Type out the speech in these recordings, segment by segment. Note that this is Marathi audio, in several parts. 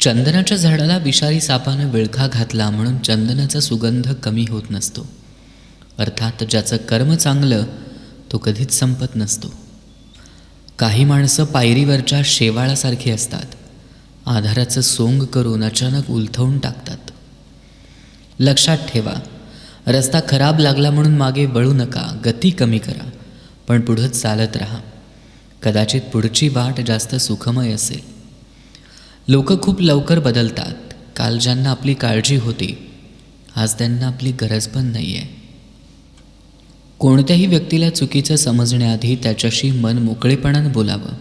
चंदनाच्या झाडाला विषारी सापानं विळखा घातला म्हणून चंदनाचा सुगंध कमी होत नसतो. अर्थात ज्याचं कर्म चांगलं तो कधीच संपत नसतो. काही माणसं पायरीवरच्या शेवाळासारखी असतात. आधाराचं सोंग करून अचानक उलथवून टाकतात. लक्षात ठेवा रस्ता खराब लागला म्हणून मागे वळू नका गती कमी करा पण पुढं चालत राहा. कदाचित पुढची वाट जास्त सुखमय असेल. लोक खूप लवकर बदलतात. काल ज्यांना आपली काळजी होती आज त्यांना आपली गरज पण नाही आहे कोणत्याही व्यक्तीला चुकीचं समजण्याआधी त्याच्याशी मन मोकळेपणानं बोलावं.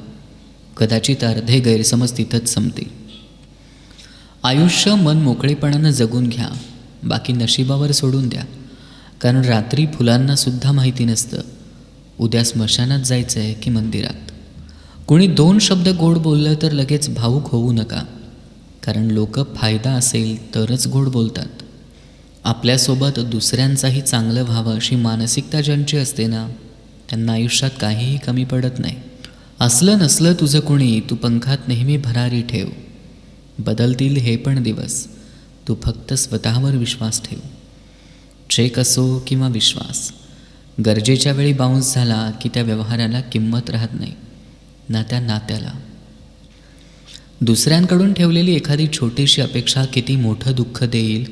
कदाचित अर्धे गैरसमज तिथंच संपतील. आयुष्य मन मोकळेपणानं जगून घ्या बाकी नशिबावर सोडून द्या. कारण रात्री फुलांनासुद्धा माहिती नसतं. उद्या स्मशानात जायचं आहे की मंदिरात. कोणी दोन शब्द गोड बोललं तर लगेच भावूक होऊ नका. कारण लोक फायदा असेल तरच गोड बोलतात. आपल्यासोबत दुसऱ्यांचाही चांगलं व्हावं अशी मानसिकता ज्यांची असते ना त्यांना आयुष्यात काहीही कमी पडत नाही. असलं नसलं तुझं कुणी तू पंखात नेहमी भरारी ठेव. बदलतील हे पण दिवस. तू फक्त स्वतःवर विश्वास ठेव. चेक असो किंवा विश्वास. गरजेच्या वेळी बाउन्स झाला की त्या व्यवहाराला किंमत राहत नाही. ना त्या नात्याला. दुसऱ्यांकडून ठेवलेली एखादी छोटीशी अपेक्षा किती मोठं दुःख देईल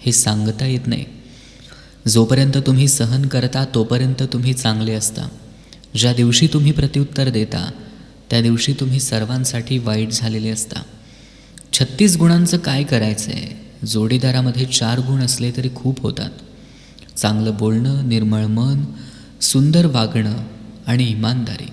हे सांगता येत नाही. जोपर्यंत तुम्ही सहन करता तोपर्यंत तुम्ही चांगले असता. ज्या दिवशी तुम्ही प्रत्युत्तर देता त्या दिवशी तुम्ही सर्वांसाठी वाईट झालेले असता. छत्तीस गुणांचं काय करायचं आहे जोडीदारामध्ये चार गुण असले तरी खूप होतात. चांगलं बोलणं निर्मळ मन सुंदर वागणं आणि इमानदारी.